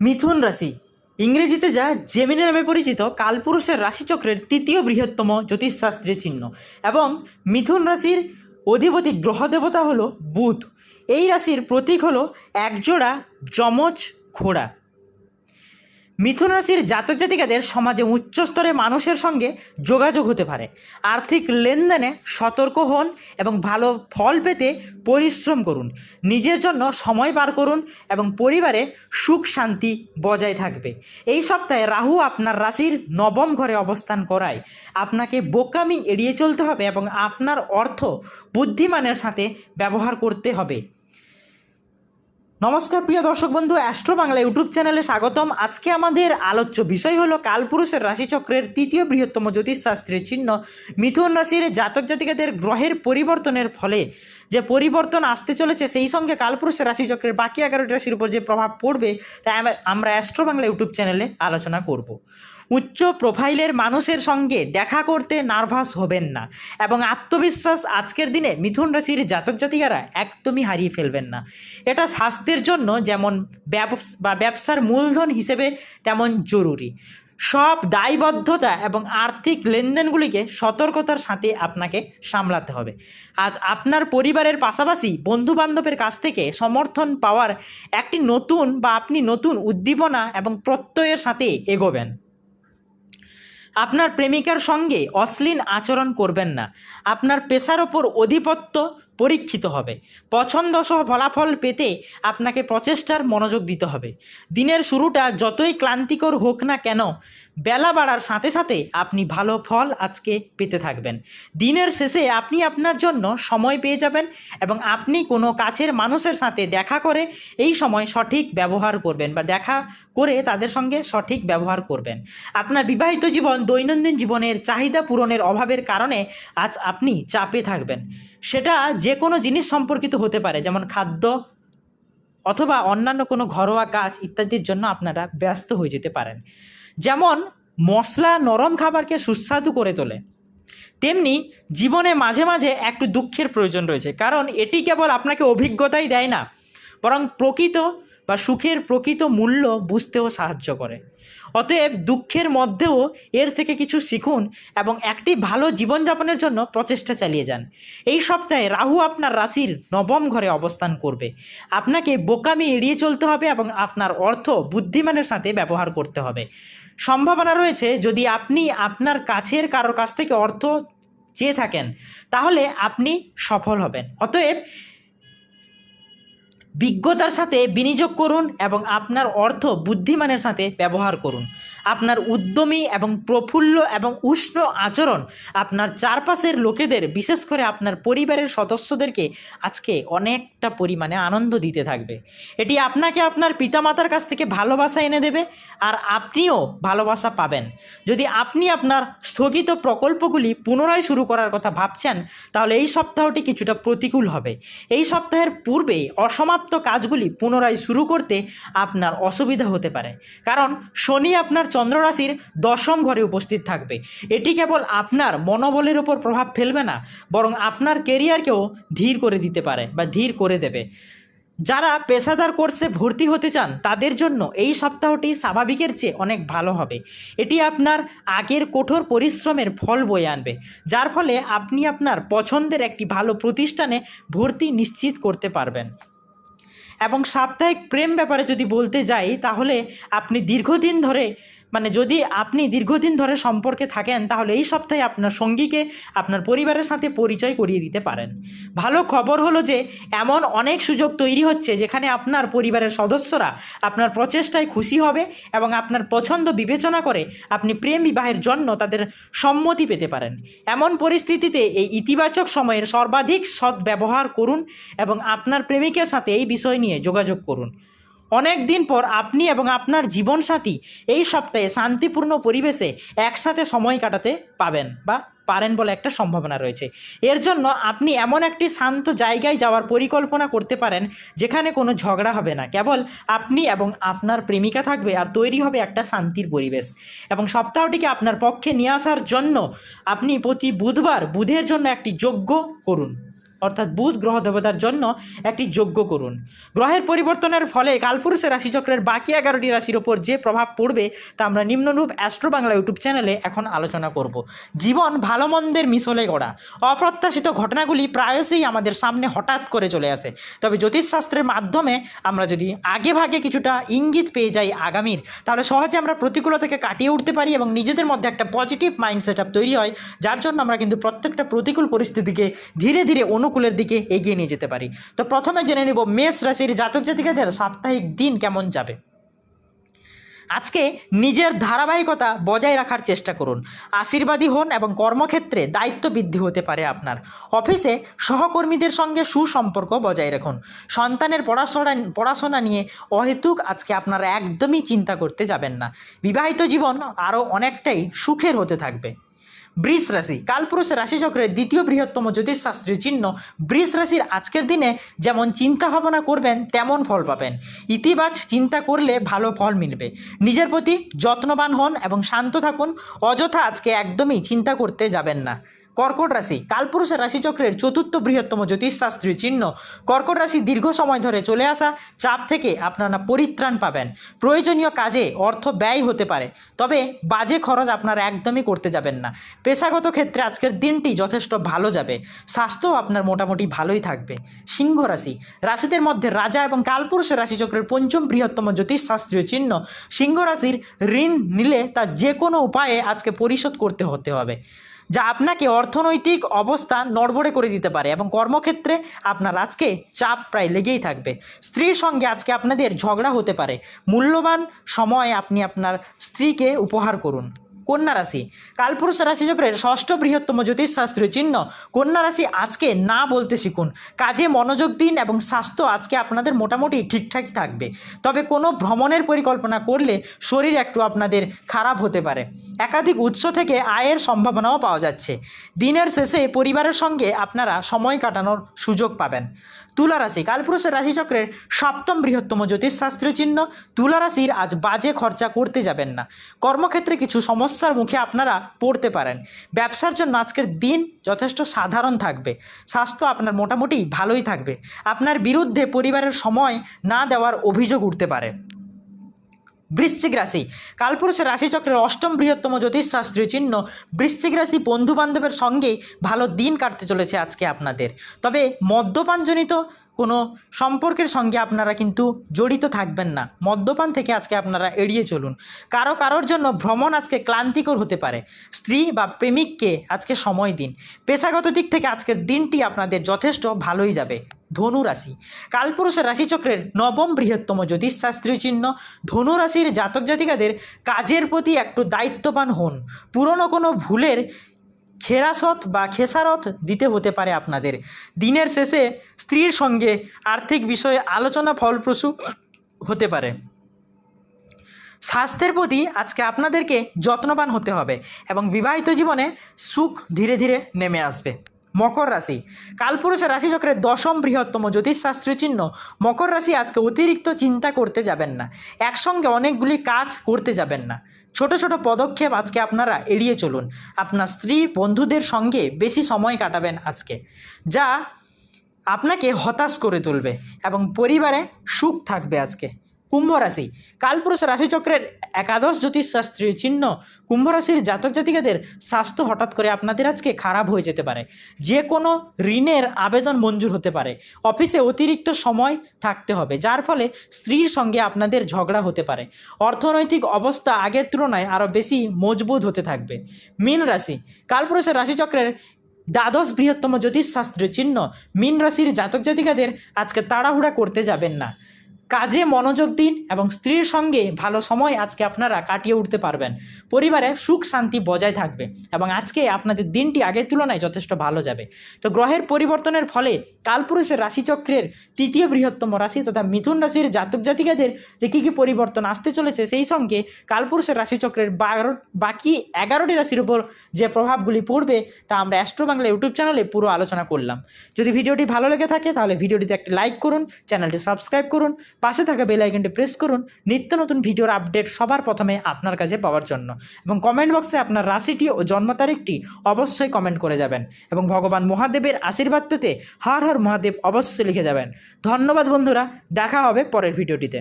মিথুন রাশি। ইংরেজিতে যা জেমিনি নামে পরিচিত, কালপুরুষের রাশিচক্রের তৃতীয় বৃহত্তম জ্যোতিষশাস্ত্রীয় চিহ্ন। এবং মিথুন রাশির অধিপতি গ্রহ দেবতা হলো বুধ। এই রাশির প্রতীক হল একজোড়া যমজ ঘোড়া। মিথুন রাশির জাতক জাতিকাদের সমাজে উচ্চ স্তরে মানুষের সঙ্গে যোগাযোগ হতে পারে। আর্থিক লেনদেনে সতর্ক হন এবং ভালো ফল পেতে পরিশ্রম করুন। নিজের জন্য সময় পার করুন এবং পরিবারে সুখ শান্তি বজায় থাকবে। এই সপ্তাহে রাহু আপনার রাশির নবম ঘরে অবস্থান করায়। আপনাকে বোকামি এড়িয়ে চলতে হবে এবং আপনার অর্থ বুদ্ধিমানের সাথে ব্যবহার করতে হবে। নমস্কার, প্রিয় দর্শক বন্ধু অ্যাস্ট্রো বাংলা ইউটিউব চ্যানেলে স্বাগতম। আজকে আমাদের আলোচ্য বিষয় হলো কালপুরুষের রাশিচক্রের তৃতীয় বৃহত্তম জ্যোতিষশাস্ত্রের চিহ্ন। মিথুন রাশির জাতক জাতিকাদের গ্রহের পরিবর্তনের ফলে যে পরিবর্তন আসতে চলেছে, সেই সঙ্গে কালপুরুষের রাশিচক্রের বাকি এগারোটি রাশির উপর যে প্রভাব পড়বে আমরা- আমরা অ্যাস্ট্রো বাংলা ইউটিউব চ্যানেলে আলোচনা করব। উচ্চ প্রোফাইলের মানুষের সঙ্গে দেখা করতে নার্ভাস হবেন না এবং আত্মবিশ্বাস আজকের দিনে মিথুন রাশির জাতক জাতিকারা একদমই হারিয়ে ফেলবেন না। এটা স্বাস্থ্যের জন্য যেমন ব্যবস- বা ব্যবসার মূলধন হিসেবে তেমন জরুরি। সব দায়বদ্ধতা এবং আর্থিক লেনদেনগুলিকে সতর্কতার সাথে আপনাকে সামলাতে হবে। আজ আপনার পরিবারের পাশাপাশি বন্ধু বান্ধবের কাছ থেকে সমর্থন পাওয়ার একটি নতুন বা আপনি নতুন উদ্দীপনা এবং প্রত্যয়ের সাথে এগোবেন। আপনার প্রেমিকার সঙ্গে অশ্লীল আচরণ করবেন না। আপনার পেশার ওপর আধিপত্য পরীক্ষিত হবে। পছন্দসহ ফলাফল পেতে আপনাকে প্রচেষ্টার মনোযোগ দিতে হবে। দিনের শুরুটা যতই ক্লান্তিকর হোক না কেন বেলা বাড়ার সাথে সাথে আপনি ভালো ফল আজকে পেতে থাকবেন। দিনের শেষে আপনি আপনার জন্য সময় পেয়ে যাবেন এবং আপনি কোনো কাছের মানুষের সাথে দেখা করে এই সময় সঠিক ব্যবহার করবেন বা দেখা করে তাদের সঙ্গে সঠিক ব্যবহার করবেন। আপনার বিবাহিত জীবন দৈনন্দিন জীবনের চাহিদা পূরণের অভাবের কারণে আজ আপনি চাপে থাকবেন। সেটা যে কোনো জিনিস সম্পর্কিত হতে পারে, যেমন খাদ্য অথবা অন্যান্য কোনো ঘরোয়া কাজ ইত্যাদির জন্য আপনারা ব্যস্ত হয়ে যেতে পারেন। যেমন মশলা নরম খাবারকে সুস্বাদু করে তোলে। তেমনি জীবনে মাঝে মাঝে একটু দুঃখের প্রয়োজন রয়েছে, কারণ এটি কেবল আপনাকে অভিজ্ঞতাই দেয় না, বরং প্রকৃত বা সুখের প্রকৃত মূল্য বুঝতেও সাহায্য করে। অতএব দুঃখের মধ্যেও এর থেকে কিছু শিখুন এবং একটি ভালো জীবনযাপনের জন্য প্রচেষ্টা চালিয়ে যান। এই সপ্তাহে রাহু আপনার রাশির নবম ঘরে অবস্থান করবে। আপনাকে বোকামি এড়িয়ে চলতে হবে এবং আপনার অর্থ বুদ্ধিমানের সাথে ব্যবহার করতে হবে। সম্ভাবনা রয়েছে যদি আপনি আপনার কাছের কারোর কাছ থেকে অর্থ চেয়ে থাকেন, তাহলে আপনি সফল হবেন। অতএব বিজ্ঞতার সাথে বিনিয়োগ করুন এবং আপনার অর্থ বুদ্ধিমানের সাথে ব্যবহার করুন। আপনার উদ্যমী এবং প্রফুল্ল এবং উষ্ণ আচরণ আপনার চারপাশের লোকেদের, বিশেষ করে আপনার পরিবারের সদস্যদেরকে আজকে অনেকটা পরিমাণে আনন্দ দিতে থাকবে। এটি আপনাকে আপনার পিতামাতার কাছ থেকে ভালোবাসা এনে দেবে আর আপনিও ভালোবাসা পাবেন। যদি আপনি আপনার স্থগিত প্রকল্পগুলি পুনরায় শুরু করার কথা ভাবছেন, তাহলে এই সপ্তাহটি কিছুটা প্রতিকূল হবে। এই সপ্তাহের পূর্বে অসমাপ্ত কাজগুলি পুনরায় শুরু করতে আপনার অসুবিধা হতে পারে। কারণ শনি আপনার চন্দ্ররাশির দশম ঘরে উপস্থিত থাকবে। এটি কেবল আপনার মনোবলের ওপর প্রভাব ফেলবে না, বরং আপনার কেরিয়ারকেও ধীর করে দিতে পারে বা ধীর করে দেবে। যারা পেশাদার কোর্সে ভর্তি হতে চান, তাদের জন্য এই সপ্তাহটি স্বাভাবিকের চেয়ে অনেক ভালো হবে। এটি আপনার আগের কঠোর পরিশ্রমের ফল বয়ে আনবে, যার ফলে আপনি আপনার পছন্দের একটি ভালো প্রতিষ্ঠানে ভর্তি নিশ্চিত করতে পারবেন। এবং সাপ্তাহিক প্রেম ব্যাপারে যদি বলতে যাই, তাহলে আপনি দীর্ঘদিন ধরে মানে যদি আপনি দীর্ঘদিন ধরে সম্পর্কে থাকেন, তাহলে এই সপ্তাহে আপনার সঙ্গীকে, আপনার পরিবারের সাথে পরিচয় করিয়ে দিতে পারেন। ভালো খবর হলো যে, এমন অনেক সুযোগ তৈরি হচ্ছে যেখানে আপনার পরিবারের সদস্যরা আপনার প্রচেষ্টায় খুশি হবে এবং আপনার পছন্দ বিবেচনা করে আপনি প্রেম বিবাহের জন্য তাদের সম্মতি পেতে পারেন। এমন পরিস্থিতিতে এই ইতিবাচক সময়ের সর্বাধিক সৎ ব্যবহার করুন এবং আপনার প্রেমিকের সাথে এই বিষয় নিয়ে যোগাযোগ করুন। অনেক দিন পর আপনি এবং আপনার জীবনসাথী এই সপ্তাহে শান্তিপূর্ণ পরিবেশে একসাথে সময় কাটাতে পাবেন বা পারেন বলে একটা সম্ভাবনা রয়েছে। এর জন্য আপনি এমন একটি শান্ত জায়গায় যাওয়ার পরিকল্পনা করতে পারেন যেখানে কোনো ঝগড়া হবে না। কেবল আপনি এবং আপনার প্রেমিকা থাকবে আর তৈরি হবে একটা শান্তির পরিবেশ। এবং সপ্তাহটিকে আপনার পক্ষে নিয়ে আসার জন্য আপনি প্রতি বুধবার বুধের জন্য একটি যজ্ঞ করুন। অর্থাৎ বুধ গ্রহ দেবতার জন্য একটি যজ্ঞ করুন। গ্রহের পরিবর্তনের ফলে কালপুরুষের রাশিচক্রের বাকি এগারোটি রাশির ওপর যে প্রভাব পড়বে তা আমরা নিম্নরূপ অ্যাস্ট্রো বাংলা ইউটিউব চ্যানেলে এখন আলোচনা করব। জীবন ভালো মন্দের মিশলে গড়া। অপ্রত্যাশিত ঘটনাগুলি প্রায়শই আমাদের সামনে হঠাৎ করে চলে আসে। তবে জ্যোতিষশাস্ত্রের মাধ্যমে আমরা যদি আগে ভাগে কিছুটা ইঙ্গিত পেয়ে যাই আগামীর, তাহলে সহজে আমরা প্রতিকূলতাকে কাটিয়ে উঠতে পারি এবং নিজেদের মধ্যে একটা পজিটিভ মাইন্ড সেট তৈরি হয়, যার জন্য আমরা কিন্তু প্রত্যেকটা প্রতিকূল পরিস্থিতিকে ধীরে ধীরে অনুকূলের দিকে এগিয়ে নিয়ে যেতে পারি। তো প্রথমে জেনে নিব মেষ রাশির জাতক জাতিকাদের সাপ্তাহিক দিন কেমন যাবে। আজকে নিজের ধারাবাহিকতা বজায় রাখার চেষ্টা করুন। আশীর্বাদী হন এবং কর্মক্ষেত্রে দায়িত্ব বৃদ্ধি হতে পারে আপনার। অফিসে সহকর্মীদের সঙ্গে সুসম্পর্ক বজায় রাখুন। সন্তানের পড়াশোনা পড়াশোনা নিয়ে অহেতুক আজকে আপনারা একদমই চিন্তা করতে যাবেন না। বিবাহিত জীবন আরও অনেকটাই সুখের হতে থাকবে। বৃষ রাশি। কালপুরুষ রাশিচক্রের দ্বিতীয় বৃহত্তম জ্যোতিষশাস্ত্রীয় চিহ্ন বৃষ রাশির আজকের দিনে যেমন চিন্তা ভাবনা করবেন, তেমন ফল পাবেন। ইতিবাচ চিন্তা করলে ভালো ফল মিলবে। নিজের প্রতি যত্নবান হন এবং শান্ত থাকুন। অযথা আজকে একদমই চিন্তা করতে যাবেন না। কর্কট রাশি কালপুরুষের রাশিচক্রের চতুর্থ বৃহত্তম জ্যোতিষশাস্ত্রীয় চিহ্ন। কর্কট রাশি দীর্ঘ সময় ধরে চলে আসা, চাপ থেকে আপনারা পরিত্রাণ পাবেন। প্রয়োজনীয় কাজে অর্থ ব্যয় হতে পারে, তবে বাজে খরচ আপনারা একদমই করতে যাবেন না। পেশাগত ক্ষেত্রে আজকের দিনটি যথেষ্ট ভালো যাবে, স্বাস্থ্যও আপনার মোটামুটি ভালোই থাকবে। সিংহ রাশি, রাশিদের মধ্যে রাজা এবং কালপুরুষের রাশিচক্রের পঞ্চম বৃহত্তম জ্যোতিষশাস্ত্রীয় চিহ্ন। সিংহ রাশির ঋণ নিলে তা যে কোনো উপায়ে আজকে পরিশোধ করতে হতে হবে। যা আপনাকে অর্থনৈতিক অবস্থা নড়বড়ে করে দিতে পারে এবং কর্মক্ষেত্রে আপনার আজকে চাপ প্রায় লেগেই থাকবে। স্ত্রীর সঙ্গে আজকে আপনাদের ঝগড়া হতে পারে। মূল্যবান সময় আপনি আপনার স্ত্রীকে উপহার করুন। কন্যা রাশি কালপুরুষ রাশিচক্রের ষষ্ঠ বৃহত্তম জ্যোতিষশাস্ত্রীয় চিহ্ন। কন্যা রাশি আজকে না বলতে শিখুন। কাজে মনোযোগ দিন এবং স্বাস্থ্য আজকে আপনাদের মোটামুটি ঠিকঠাকই থাকবে। তবে কোনো ভ্রমণের পরিকল্পনা করলে শরীর একটু আপনাদের খারাপ হতে পারে। একাধিক উৎস থেকে আয়ের সম্ভাবনাও পাওয়া যাচ্ছে। দিনের শেষে পরিবারের সঙ্গে আপনারা সময় কাটানোর সুযোগ পাবেন। তুলা রাশি কালপুরুষের রাশিচক্রের সপ্তম বৃহত্তম জ্যোতিষশাস্ত্রীয় চিহ্ন তুলা রাশির আজ বাজে খরচা করতে যাবেন না। কর্মক্ষেত্রে কিছু সমস্যার মুখে আপনারা পড়তে পারেন। ব্যবসার জন্য আজকের দিন যথেষ্ট সাধারণ থাকবে। স্বাস্থ্য আপনার মোটামুটি ভালোই থাকবে। আপনার বিরুদ্ধে পরিবারের সময় না দেওয়ার অভিযোগ উঠতে পারে। বৃশ্চিক রাশি। কালপুরুষের রাশিচক্রের অষ্টম বৃহত্তম জ্যোতিষশাস্ত্রীয় চিহ্ন বৃশ্চিক রাশি বন্ধু বান্ধবের সঙ্গেই ভালো দিন কাটতে চলেছে আজকে আপনাদের। তবে মদ্যপানজনিত কোনো সম্পর্কের সঙ্গে আপনারা কিন্তু জড়িত থাকবেন না। মদ্যপান থেকে আজকে আপনারা এড়িয়ে চলুন। কারও কারোর জন্য ভ্রমণ আজকে ক্লান্তিকর হতে পারে। স্ত্রী বা প্রেমিককে আজকে সময় দিন। পেশাগত দিক থেকে আজকের দিনটি আপনাদের যথেষ্ট ভালোই যাবে। ধনু রাশি কালপুরুষের রাশিচক্রের নবম বৃহত্তম জ্যোতিষশাস্ত্রীয় চিহ্ন। ধনু রাশির জাতক জাতিকাদের কাজের প্রতি একটু দায়িত্ববান হন। পুরনো কোনো ভুলের খেরাসত বা খেসারত দিতে হতে পারে আপনাদের। দিনের শেষে স্ত্রীর সঙ্গে আর্থিক বিষয়ে আলোচনা ফলপ্রসূ হতে পারে। স্বাস্থ্যের প্রতি আজকে আপনাদেরকে যত্নবান হতে হবে এবং বিবাহিত জীবনে সুখ ধীরে ধীরে নেমে আসবে। মকর রাশি। কালপুরুষের রাশিচক্রের দশম বৃহত্তম জ্যোতিষশাস্ত্রীয় চিহ্ন। মকর রাশি আজকে অতিরিক্ত চিন্তা করতে যাবেন না। একসঙ্গে অনেকগুলি কাজ করতে যাবেন না। ছোট ছোট পদক্ষেপ আজকে আপনারা এড়িয়ে চলুন। আপনার স্ত্রী, বন্ধুদের সঙ্গে বেশি সময় কাটাবেন আজকে। যা আপনাকে হতাশ করে তুলবে এবং পরিবারে সুখ থাকবে আজকে। কুম্ভ রাশি। কালপুরুষ রাশিচক্রের একাদশ জ্যোতিষশাস্ত্রীয় চিহ্ন কুম্ভ রাশির জাতক জাতিকাদের স্বাস্থ্য হঠাৎ করে আপনাদের আজকে খারাপ হয়ে যেতে পারে। যে কোনো ঋণের আবেদন মঞ্জুর হতে পারে। অফিসে অতিরিক্ত সময় থাকতে হবে, যার ফলে স্ত্রীর সঙ্গে আপনাদের ঝগড়া হতে পারে। অর্থনৈতিক অবস্থা আগের তুলনায় আরও বেশি মজবুত হতে থাকবে। মীন রাশি। কালপুরুষের রাশিচক্রের দ্বাদশ বৃহত্তম জ্যোতিষশাস্ত্রীয় চিহ্ন মীন রাশির জাতক জাতিকাদের আজকে তাড়াহুড়া করতে যাবেন না। কাজে মনোযোগ দিন এবং স্ত্রীর সঙ্গে ভালো সময় আজকে আপনারা কাটিয়ে উঠতে পারবেন। পরিবারে সুখ শান্তি বজায় থাকবে এবং আজকে আপনাদের দিনটি আগের তুলনায় যথেষ্ট ভালো যাবে। তো গ্রহের পরিবর্তনের ফলে কালপুরুষের রাশিচক্রের তৃতীয় বৃহত্তম রাশি তথা মিথুন রাশির জাতক জাতিকাদের যে কী কী পরিবর্তন আসতে চলেছে সেই সঙ্গে কালপুরুষের রাশিচক্রের বারো বাকি এগারোটি রাশির উপর যে প্রভাবগুলি পড়বে তা আমরা অ্যাস্ট্রো বাংলা ইউটিউব চ্যানেলে পুরো আলোচনা করলাম। যদি ভিডিওটি ভালো লেগে থাকে তাহলে ভিডিওটিতে একটি লাইক করুন, চ্যানেলটি সাবস্ক্রাইব করুন পাশে থাকা বেল আইকনটি প্রেস করুন, নিত্য নতুন ভিডিওর আপডেট সবার প্রথমে আপনার কাছে পাওয়ার জন্য। এবং কমেন্ট বক্সে আপনার রাশিটি ও জন্ম তারিখটি অবশ্যই কমেন্ট করে যাবেন। এবং ভগবান মহাদেবের আশীর্বাদ পেতে হর হর মহাদেব অবশ্যই লিখে যাবেন। ধন্যবাদ বন্ধুরা, দেখা হবে পরের ভিডিওটিতে